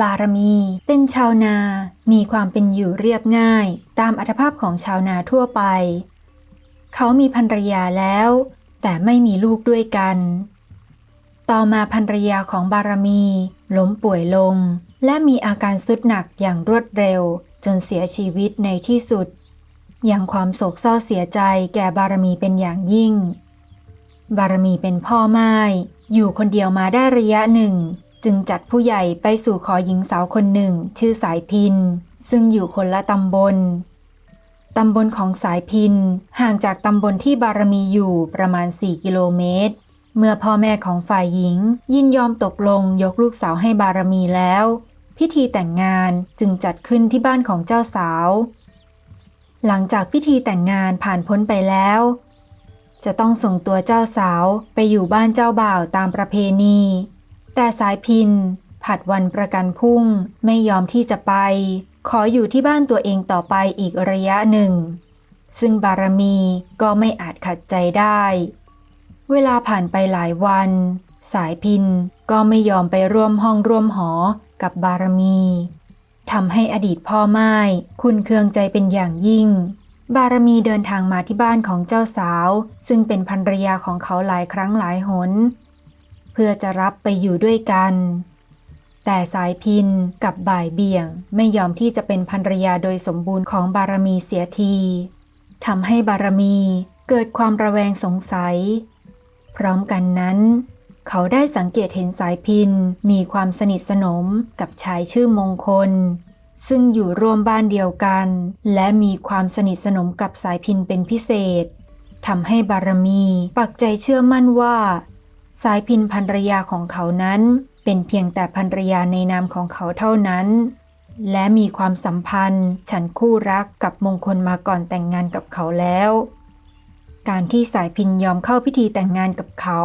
บารมี เป็นชาวนา มีความเป็นอยู่เรียบง่าย ตามอัตภาพของชาวนาทั่วไป เขามีภรรยาแล้ว แต่ไม่มีลูกด้วยกัน ต่อมาภรรยาของบารมี ล้มป่วยลง และมีอาการสุดหนักอย่างรวดเร็ว จนเสียชีวิตในที่สุด อย่างความโศกเศร้าเสียใจแก่บารมีเป็นอย่างยิ่ง บารมีเป็นพ่อไม้อยู่คนเดียวมาได้ระยะหนึ่ง จึงจัดผู้ใหญ่ไปสู่ขอหญิงสาวคนหนึ่ง ชื่อสายพิน ซึ่งอยู่คนละตำบลตำบลของสายพิน ห่างจากตำบลที่บารมีอยู่ประมาณ 4 กิโลเมตร เมื่อพ่อแม่ของฝ่ายหญิง ยินยอมตกลงยกลูกสาวให้บารมีแล้ว พิธีแต่งงานจึงจัดขึ้นที่บ้านของเจ้าสาว หลังจากพิธีแต่งงานผ่านพ้นไปแล้ว จะต้องส่งตัวเจ้าสาวไปอยู่บ้านเจ้าบ่าวตามประเพณี แต่สายพิน ผัดวันประกันพุ่ง ไม่ยอมที่จะไป ขออยู่ที่บ้านตัวเองต่อไปอีกระยะหนึ่ง ซึ่งบารมีก็ไม่อาจขัดใจได้ เวลาผ่านไปหลายวัน สายพินก็ไม่ยอมไปร่วมห้องร่วมหอกับบารมีทำให้อดีตพ่อไม้คุณเคืองใจเป็นอย่างยิ่ง บารมีเดินทางมาที่บ้านของเจ้าสาว ซึ่งเป็นภรรยาของเขาหลายครั้งหลายหน พื่อจะรับไปอยู่ด้วยกัน แต่สายพินกับบ่ายเบี่ยงไม่ยอมที่จะเป็นภรรยาโดยสมบูรณ์ของบารมีเสียทีทำให้บารมีเกิดความระแวงสงสัย พร้อมกันนั้น เขาได้สังเกตเห็นสายพินมีความสนิทสนมกับชายชื่อมงคล ซึ่งอยู่ร่วมบ้านเดียวกัน และมีความสนิทสนมกับสายพินเป็นพิเศษทำให้บารมีปักใจเชื่อมั่นว่า สายพินภรรยาของเขานั้น เป็นเพียงแต่ภรรยาในนามของเขาเท่านั้น และมีความสัมพันธ์ ฉันคู่รักกับมงคลมาก่อนแต่งงานกับเขาแล้ว การที่สายพินยอมเข้าพิธีแต่งงานกับเขา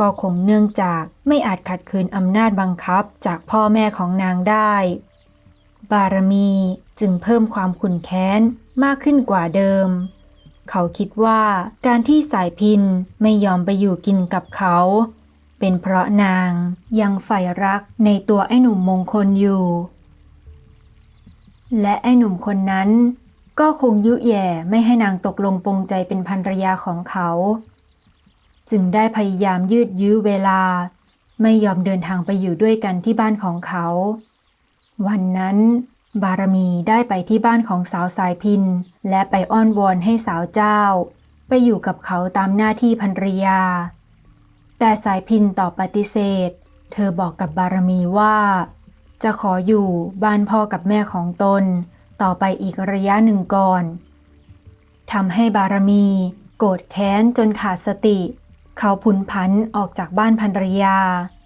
ก็คงเนื่องจากไม่อาจขัดขืนอำนาจบังคับจากพ่อแม่ของนางได้ บารมีจึงเพิ่มความขุนแค้นมากขึ้นกว่าเดิม เขาคิดว่าการที่สายพินไม่ยอมไปอยู่กินกับเขา เป็นเพราะนางยังใฝ่รักในตัวไอ้หนุ่มมงคลอยู่ และไอ้หนุ่มคนนั้น ก็คงยุแย่ไม่ให้นางตกลงปรงใจเป็นภรรยาของเขา จึงได้พยายามยืดยื้อเวลา ไม่ยอมเดินทางไปอยู่ด้วยกันที่บ้านของเขา วันนั้น บารมีได้ไปที่บ้านของสาวสายพิน และไปอ้อนวอนให้สาวเจ้า ไปอยู่กับเขาตามหน้าที่ภรรยา แต่สายพินตอบปฏิเสธ เธอบอกกับบารมีว่า จะขออยู่บ้านพ่อกับแม่ของตน ต่อไปอีกระยะหนึ่งก่อนทำให้บารมี โกรธแค้นจนขาดสติ เขาพุนพันออกจากบ้านภรรยา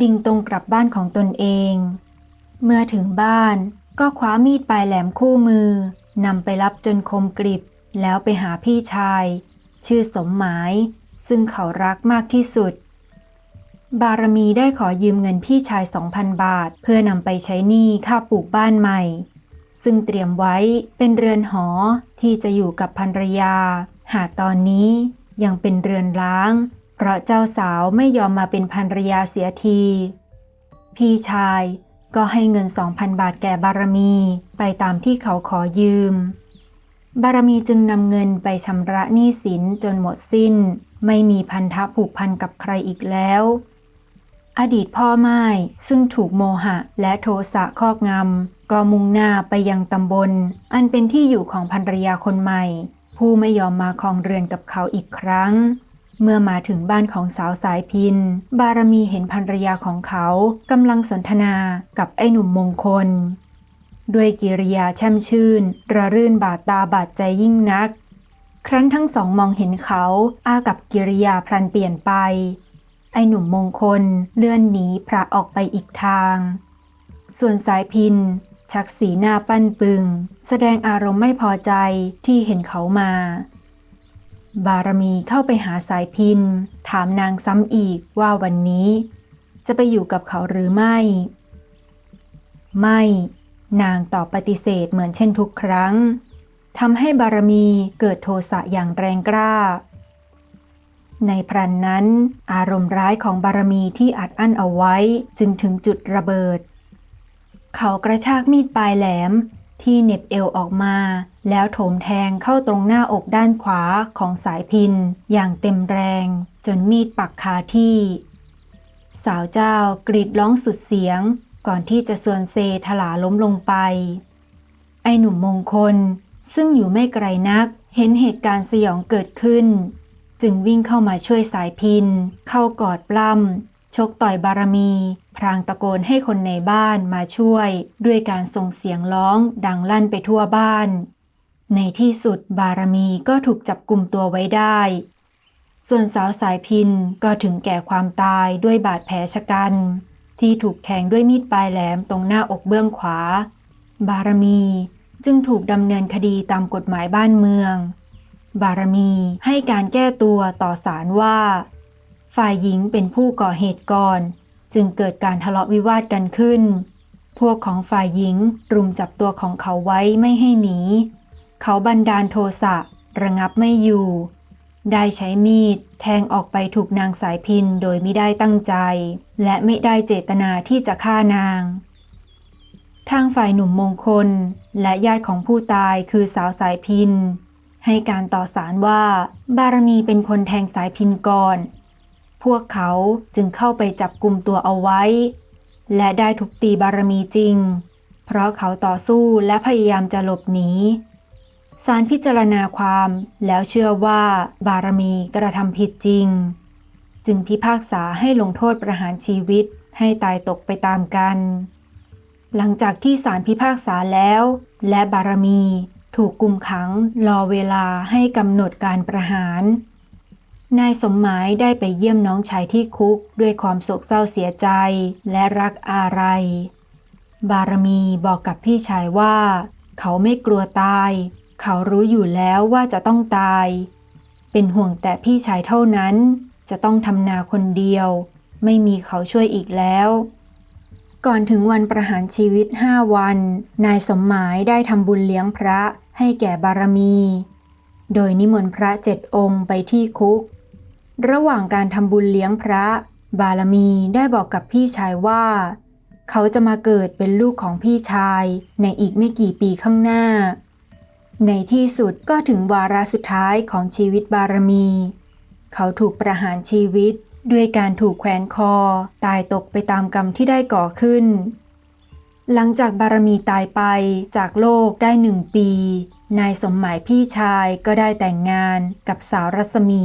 ดิ่งตรงกลับบ้านของตนเอง เมื่อถึงบ้าน ก็คว้ามีดปลายแหลมคู่มือนำไปรับจนคมกริบ แล้วไปหาพี่ชาย ชื่อสมหมาย ซึ่งเขารักมากที่สุด บารมีได้ขอยืมเงินพี่ชาย 2,000 บาท เพื่อนำไปใช้หนี้ค่าปลูกบ้านใหม่ ซึ่งเตรียมไว้เป็นเรือนหอที่จะอยู่กับภรรยา หากตอนนี้ยังเป็นเรือนล้าง เพราะเจ้าสาวไม่ยอมมาเป็นภรรยาเสียที พี่ชาย ก็ให้เงิน 2,000 บาทแก่บารมีไปตามที่เขาขอยืม บารมีจึงนำเงินไปชำระหนี้สินจนหมดสิ้น ไม่มีพันธะผูกพันกับใครอีกแล้ว อดีตพ่อไม้ซึ่งถูกโมหะและโทสะครอบงำก็มุ่งหน้าไปยังตำบล อันเป็นที่อยู่ของภรรยาคนใหม่ ผู้ไม่ยอมมาครองเรือนกับเขาอีกครั้ง เมื่อมาถึงบ้านของสาวสายพิน บารมีเห็นภรรยาของเขากำลังสนทนากับไอ้หนุ่มมงคล ด้วยกิริยาแช่มชื่น ระรื่นบาดตาบาดใจยิ่งนัก ครั้นทั้งสองมองเห็นเขาอากับกิริยาพลันเปลี่ยนไป ไอ้หนุ่มมงคลเลื่อนหนีพระออกไปอีกทาง ส่วนสายพินชักสีหน้าปั้นปึง แสดงอารมณ์ไม่พอใจที่เห็นเขามา บารมีเข้าไปหาสายพิน ถามนางซ้ำอีกว่าวันนี้ จะไปอยู่กับเขาหรือไม่ ไม่ นางตอบปฏิเสธเหมือนเช่นทุกครั้งทำให้บารมีเกิดโทสะอย่างแรงกล้า ในพรันนั้น อารมณ์ร้ายของบารมีที่อัดอั้นเอาไว้จึงถึงจุดระเบิด เขากระชากมีดปลายแหลม ที่เน็บเอวออกมา แล้วโถมแทงเข้าตรงหน้าอกด้านขวาของสายพิน อย่างเต็มแรง จนมีดปักคาที่ สาวเจ้ากรีดร้องสุดเสียง ก่อนที่จะส่วนเซถลาล้มลงไป ไอหนุ่มมงคล ซึ่งอยู่ไม่ไกลนักเห็นเหตุการณ์สยองเกิดขึ้น จึงวิ่งเข้ามาช่วยสายพิน เข้ากอดปล้ำ ชกต่อยบารมี พรางตะโกนให้คนในบ้านมาช่วย ด้วยการส่งเสียงร้องดังลั่นไปทั่วบ้าน ในที่สุดบารมีก็ถูกจับกลุ่มตัวไว้ได้ ส่วนสาวสายพินก็ถึงแก่ความตายด้วยบาดแผลชะกัน ที่ถูกแทงด้วยมีดปลายแหลมตรงหน้าอกเบื้องขวา บารมีจึงถูกดำเนินคดีตามกฎหมายบ้านเมือง บารมีให้การแก้ตัวต่อศาลว่า ฝ่ายหญิงเป็นผู้ก่อเหตุก่อน จึงเกิดการทะเลาะวิวาทกันขึ้น พวกของฝ่ายหญิงรุมจับตัวของเขาไว้ไม่ให้หนี เขาบันดาลโทสะระงับไม่อยู่ ได้ใช้มีดแทงออกไปถูกนางสายพินโดยไม่ได้ตั้งใจ และไม่ได้เจตนาที่จะฆ่านาง ทางฝ่ายหนุ่มมงคลและญาติของผู้ตายคือสาวสายพินให้การต่อสารว่า บารมีเป็นคนแทงสายพินก่อน พวกเขาจึงเข้าไปจับกลุ่มตัวเอาไว้ และได้ทุบตีบารมีจริง เพราะเขาต่อสู้และพยายามจะหลบหนีศาลพิจารณาความแล้วเชื่อว่าบารมีกระทำผิดจริง จึงพิพากษาให้ลงโทษประหารชีวิตให้ตายตกไปตามกัน หลังจากที่ศาลพิพากษาแล้ว และบารมีถูกกุมขังรอเวลาให้กำหนดการประหาร นายสมหมายได้ไปเยี่ยมน้องชายที่คุกด้วยความโศกเศร้าเสียใจและรักอาลัยบารมีบอกกับพี่ชายว่า เขาไม่กลัวตาย เขารู้อยู่แล้วว่าจะต้องตาย เป็นห่วงแต่พี่ชายเท่านั้น จะต้องทำนาคนเดียว ไม่มีเขาช่วยอีกแล้ว ก่อนถึงวันประหารชีวิตห้าวัน นายสมหมายได้ทำบุญเลี้ยงพระให้แก่บารมี โดยนิมนต์พระเจ็ดองค์ไปที่คุก ระหว่างการทำบุญเลี้ยงพระ บารมีได้บอกกับพี่ชายว่า เขาจะมาเกิดเป็นลูกของพี่ชายในอีกไม่กี่ปีข้างหน้า ในที่สุดก็ถึงวาระสุดท้ายของชีวิตบารมี เขาถูกประหารชีวิตด้วยการถูกแขวนคอ ตายตกไปตามกรรมที่ได้ก่อขึ้น หลังจากบารมีตายไปจากโลกได้หนึ่งปี นายสมหมายพี่ชายก็ได้แต่งงานกับสาวรัศมี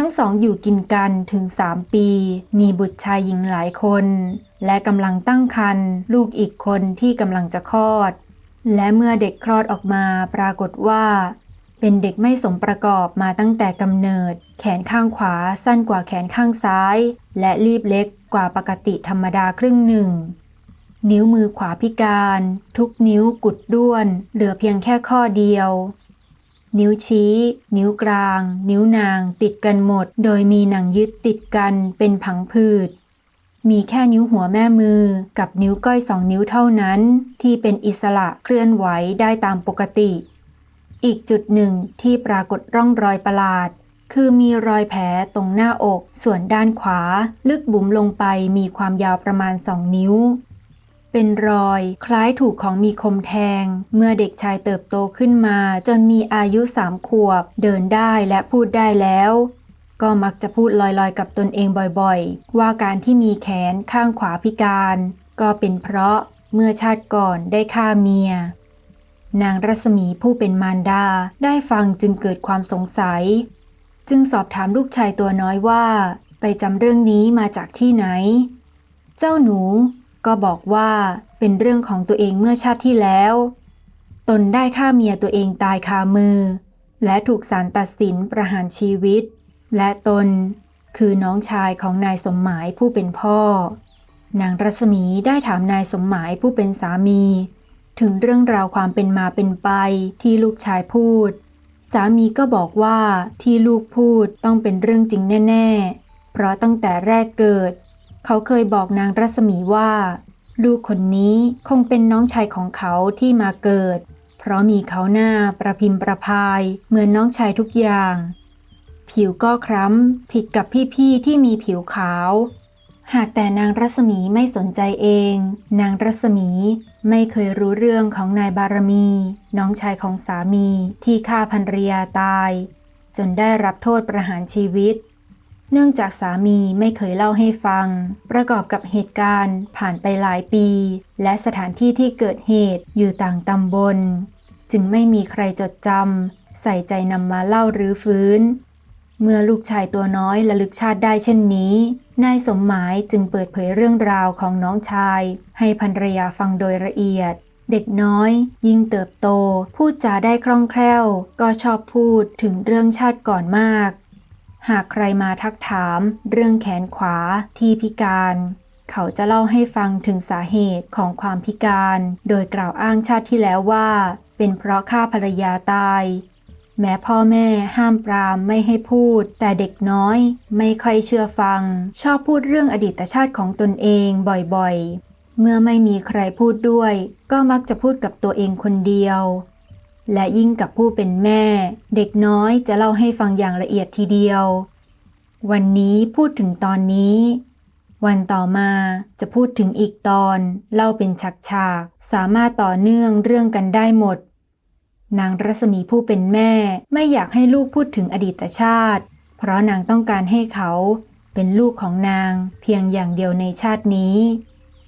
ทั้งสองอยู่กินกันถึงสามปี มีบุตรชายหญิงหลายคน และกำลังตั้งครรภ์ลูกอีกคนที่กำลังจะคลอด และเมื่อเด็กคลอดออกมาปรากฏว่า เป็นเด็กไม่สมประกอบมาตั้งแต่กำเนิด แขนข้างขวาสั้นกว่าแขนข้างซ้าย และรีบเล็กกว่าปกติธรรมดาครึ่งหนึ่ง นิ้วมือขวาพิการ ทุกนิ้วกุดด้วน เหลือเพียงแค่ข้อเดียว นิ้วชี้ นิ้วกลาง นิ้วนาง ติดกันหมด โดยมีหนังยึดติดกันเป็นผังผืด มีแค่นิ้วหัวแม่มือกับนิ้วก้อยสองนิ้วเท่านั้น ที่เป็นอิสระเคลื่อนไหวได้ตามปกติ อีกจุดหนึ่งที่ปรากฏร่องรอยประหลาด คือมีรอยแผลตรงหน้าอก ส่วนด้านขวา ลึกบุ๋มลงไปมีความยาวประมาณสองนิ้ว เป็นรอยคล้ายถูกของมีคมแทง เมื่อเด็กชายเติบโตขึ้นมา จนมีอายุสามขวบ เดินได้และพูดได้แล้ว ก็มักจะพูดลอยๆกับตนเองบ่อยๆ ว่าการที่มีแขนข้างขวาพิการ ก็เป็นเพราะเมื่อชาติก่อนได้ฆ่าเมีย นางรัศมีผู้เป็นมารดาได้ฟังจึงเกิดความสงสัย จึงสอบถามลูกชายตัวน้อยว่า ไปจำเรื่องนี้มาจากที่ไหน เจ้าหนู ก็บอกว่าเป็นเรื่องของตัวเองเมื่อชาติที่แล้ว ตนได้ฆ่าเมียตัวเองตายคามือ และถูกศาลตัดสินประหารชีวิต และตนคือน้องชายของนายสมหมายผู้เป็นพ่อ นางรัศมีได้ถามนายสมหมายผู้เป็นสามี ถึงเรื่องราวความเป็นมาเป็นไปที่ลูกชายพูด สามีก็บอกว่าที่ลูกพูดต้องเป็นเรื่องจริงแน่ ๆ เพราะตั้งแต่แรกเกิด เขาเคยบอกนางรัศมีว่า ลูกคนนี้คงเป็นน้องชายของเขาที่มาเกิด เพราะมีเขาหน้าประพิมพ์ประพายเหมือนน้องชายทุกอย่าง ผิวก็คล้ำผิดกับพี่ๆที่มีผิวขาว หากแต่นางรัศมีไม่สนใจเอง นางรัศมีไม่เคยรู้เรื่องของนายบารมี น้องชายของสามีที่ฆ่าภรรยาตาย จนได้รับโทษประหารชีวิต เนื่องจากสามีไม่เคยเล่าให้ฟัง ประกอบกับเหตุการณ์ผ่านไปหลายปี และสถานที่ที่เกิดเหตุอยู่ต่างตำบล จึงไม่มีใครจดจำใส่ใจนำมาเล่าหรือฟื้น เมื่อลูกชายตัวน้อยระลึกชาติได้เช่นนี้ นายสมหมายจึงเปิดเผยเรื่องราวของน้องชาย ให้ภรรยาฟังโดยละเอียดเด็กน้อย ยิ่งเติบโต พูดจาได้คล่องแคล่ว ก็ชอบพูดถึงเรื่องชาติก่อนมาก หากใครมาทักถามเรื่องแขนขวาที่พิการ เขาจะเล่าให้ฟังถึงสาเหตุของความพิการ โดยกล่าวอ้างชาติที่แล้วว่า เป็นเพราะฆ่าภรรยาตาย แม้พ่อแม่ห้ามปรามไม่ให้พูด แต่เด็กน้อยไม่ค่อยเชื่อฟัง ชอบพูดเรื่องอดีตชาติของตนเองบ่อยๆ เมื่อไม่มีใครพูดด้วย ก็มักจะพูดกับตัวเองคนเดียว และยิ่งกับผู้เป็นแม่ เด็กน้อยจะเล่าให้ฟังอย่างละเอียดทีเดียว วันนี้พูดถึงตอนนี้ วันต่อมาจะพูดถึงอีกตอน เล่าเป็นฉากๆสามารถต่อเนื่องเรื่องกันได้หมด นางรัศมีผู้เป็นแม่ไม่อยากให้ลูกพูดถึงอดีตชาติ เพราะนางต้องการให้เขาเป็นลูกของนางเพียงอย่างเดียวในชาตินี้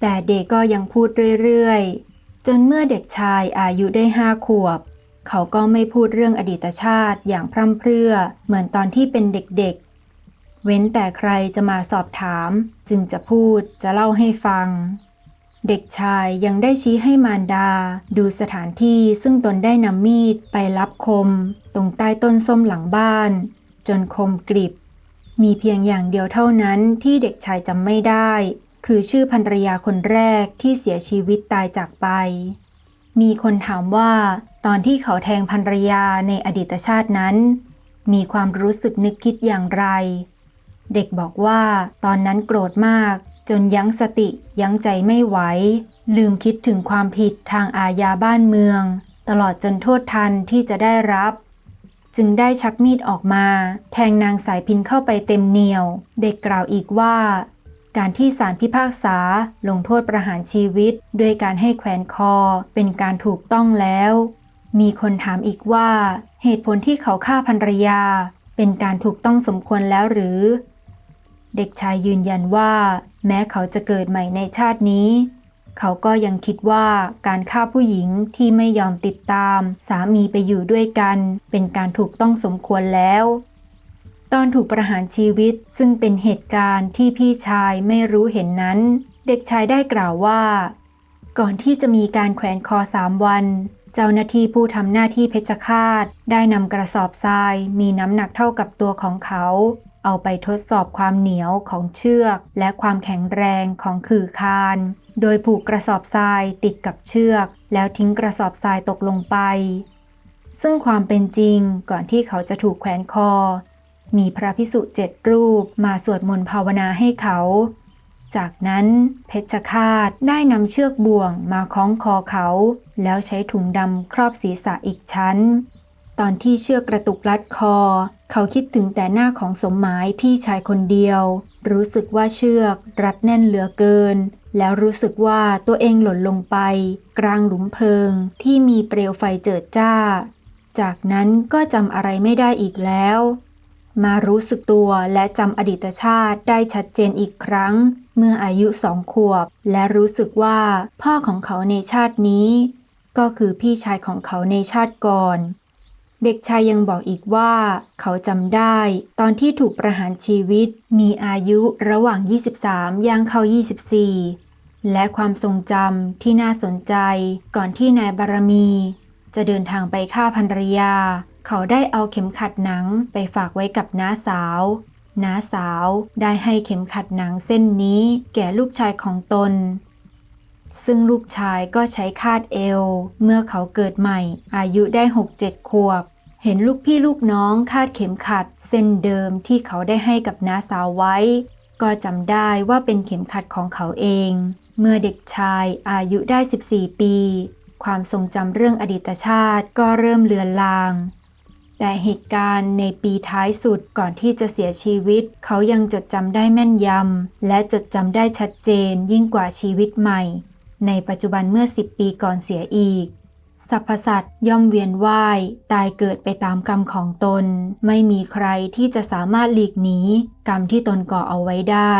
แต่เด็กก็ยังพูดเรื่อยๆ จนเมื่อเด็กชายอายุได้ห้าขวบ เขาก็ไม่พูดเรื่องอดีตชาติอย่างพร่ำเพรื่อเหมือนตอนที่เป็นเด็กๆ เว้นแต่ใครจะมาสอบถาม จึงจะพูดจะเล่าให้ฟัง เด็กชายยังได้ชี้ให้มารดา ดูสถานที่ซึ่งตนได้นำมีดไปรับคม ตรงใต้ต้นส้มหลังบ้าน จนคมกริบ มีเพียงอย่างเดียวเท่านั้นที่เด็กชายจำไม่ได้ คือชื่อภรรยาคนแรกที่เสียชีวิตตายจากไป มีคนถามว่า ตอนที่เขาแทงภรรยาในอดีตชาตินั้น มีความรู้สึกนึกคิดอย่างไร เด็กบอกว่าตอนนั้นโกรธมาก จนยั้งสติยั้งใจไม่ไหว ลืมคิดถึงความผิดทางอาญาบ้านเมือง ตลอดจนโทษทันที่จะได้รับ จึงได้ชักมีดออกมา แทงนางสายพินเข้าไปเต็มเหนียว เด็กกล่าวอีกว่า การที่ศาลพิพากษาลงโทษประหารชีวิต ด้วยการให้แขวนคอเป็นการถูกต้องแล้ว มีคนถามอีกว่า เหตุผลที่เขาฆ่าภรรยา เป็นการถูกต้องสมควรแล้วหรือ เด็กชายยืนยันว่า แม้เขาจะเกิดใหม่ในชาตินี้ เขาก็ยังคิดว่าการฆ่าผู้หญิงที่ไม่ยอมติดตาม สามีไปอยู่ด้วยกัน เป็นการถูกต้องสมควรแล้ว ตอนถูกประหารชีวิตซึ่งเป็นเหตุการณ์ที่พี่ชายไม่รู้เห็นนั้น เด็กชายได้กล่าวว่า ก่อนที่จะมีการแขวนคอสามวัน เจ้าหน้าที่ผู้ทำหน้าที่เพชฌฆาต ได้นำกระสอบทรายมีน้ำหนักเท่ากับตัวของเขา เอาไปทดสอบความเหนียวของเชือก และความแข็งแรงของขื่อคาน โดยผูกกระสอบทรายติดกับเชือก แล้วทิ้งกระสอบทรายตกลงไปซึ่งความเป็นจริงก่อนที่เขาจะถูกแขวนคอ มีพระพิสุเจ็ดรูปมาสวดมนต์ภาวนาให้เขา จากนั้นเพชฌฆาตได้นำเชือกบ่วงมาคล้องคอเขา แล้วใช้ถุงดำครอบศีรษะอีกชั้น ตอนที่เชือกกระตุกลัดคอ เขาคิดถึงแต่หน้าของสมหมายพี่ชายคนเดียว รู้สึกว่าเชือกรัดแน่นเหลือเกิน แล้วรู้สึกว่าตัวเองหล่นลงไป กลางหลุมเพลิงที่มีเปลวไฟเจิดจ้า จากนั้นก็จำอะไรไม่ได้อีกแล้ว มารู้สึกตัวและจำอดีตชาติได้ชัดเจนอีกครั้ง เมื่ออายุสองขวบ และรู้สึกว่าพ่อของเขาในชาตินี้ ก็คือพี่ชายของเขาในชาติก่อน เด็กชายยังบอกอีกว่า เขาจำได้ ตอนที่ถูกประหารชีวิต มีอายุระหว่าง 23 ย่างเข้า 24 และความทรงจำที่น่าสนใจ ก่อนที่นายบารมี จะเดินทางไปฆ่าภรรยา เขาได้เอาเข็มขัดหนังไปฝากไว้กับน้าสาว น้าสาวได้ให้เข็มขัดหนังเส้นนี้แก่ลูกชายของตน ซึ่งลูกชายก็ใช้คาดเอว เมื่อเขาเกิดใหม่ อายุได้หกเจ็ดขวบ เห็นลูกพี่ลูกน้องคาดเข็มขัด เส้นเดิมที่เขาได้ให้กับน้าสาวไว้ ก็จำได้ว่าเป็นเข็มขัดของเขาเอง เมื่อเด็กชายอายุได้ 14 ปี ความทรงจำเรื่องอดีตชาติก็เริ่มเลือนลาง แต่เหตุการณ์ในปีท้ายสุดก่อนที่จะเสียชีวิต เขายังจดจำได้แม่นยำ และจดจำได้ชัดเจนยิ่งกว่าชีวิตใหม่ ในปัจจุบันเมื่อ 10 ปีก่อนเสียอีกสรรพสัตว์ย่อมเวียนว่าย ตายเกิดไปตามกรรมของตน ไม่มีใครที่จะสามารถหลีกหนีกรรมที่ตนก่อเอาไว้ได้